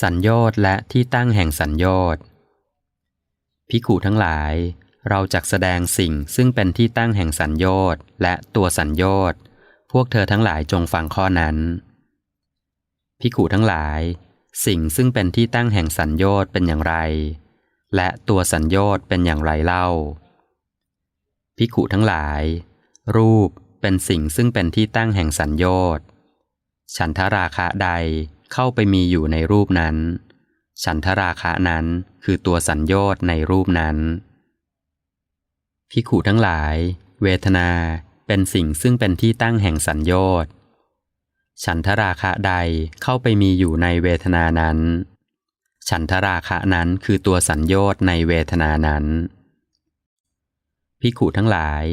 สัญโยชน์และที่ตั้งแห่งสัญโยชน์พิขุทั้งหลาย เราจักแสดงสิ่งซึ่งเป็นที่ตั้งแห่งสัญโยชน์และตัวสัญโยชน์พวกเธอทั้งหลายจงฟังข้อนั้นพิขุทั้งหลาย สิ่งซึ่งเป็นที่ตั้งแห่งสัญโยชน์เป็นอย่างไร และตัวสัญโยชน์เป็นอย่างไรเล่าพิขุทั้งหลาย รูปเป็นสิ่งซึ่งเป็นที่ตั้งแห่งสัญโยชน์ฉันทราคะใด เข้าไปมีอยู่ในรูปนั้น ฉันทราคะนั้นคือตัวสัญโยชน์ในรูปนั้น พิขุทั้งหลาย เวทนาเป็นสิ่งซึ่งเป็นที่ตั้งแห่งสัญโยชน์ฉันทราคะใดเข้าไปมีอยู่ในเวทนานั้น ฉันทราคะนั้นคือตัวสัญโยชน์ในเวทนานั้น พิขุทั้งหลาย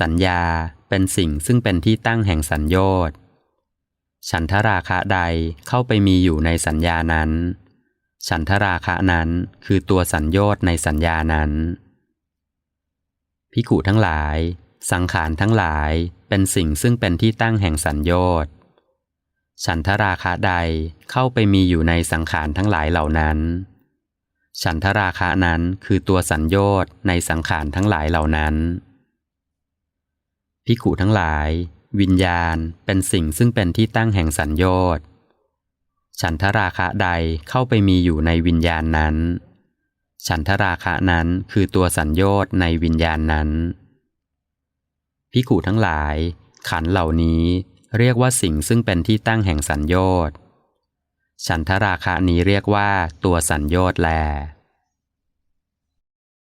สัญญาเป็นสิ่งซึ่งเป็นที่ตั้งแห่งสัญโยชน์ ฉันทราคะใดเข้าไปมีอยู่ในสัญญานั้น ฉันทราคะนั้นคือตัวสัญโยชน์ในสัญญานั้นพิขุทั้งหลาย สังขารทั้งหลายเป็นสิ่งซึ่งเป็นที่ตั้งแห่งสัญโยชน์ฉันทราคะใดเข้าไปมีอยู่ในสังขารทั้งหลายเหล่านั้น ฉันทราคะนั้นคือตัวสัญโยชน์ในสังขารทั้งหลายเหล่านั้นพิขุทั้งหลาย วิญญาณเป็นสิ่งซึ่งเป็นที่ตั้งแห่งสัญญชน์ฉันทราคะใดเข้าไปมีอยู่ในวิญญาณนั้น ฉันทราคะนั้นคือตัวสัญญชน์ในวิญญาณนั้น พิขูทั้งหลาย ขันเหล่านี้เรียกว่าสิ่งซึ่งเป็นที่ตั้งแห่งสัญญชน์ฉันทราคะนี้เรียกว่าตัวสัญญน์แล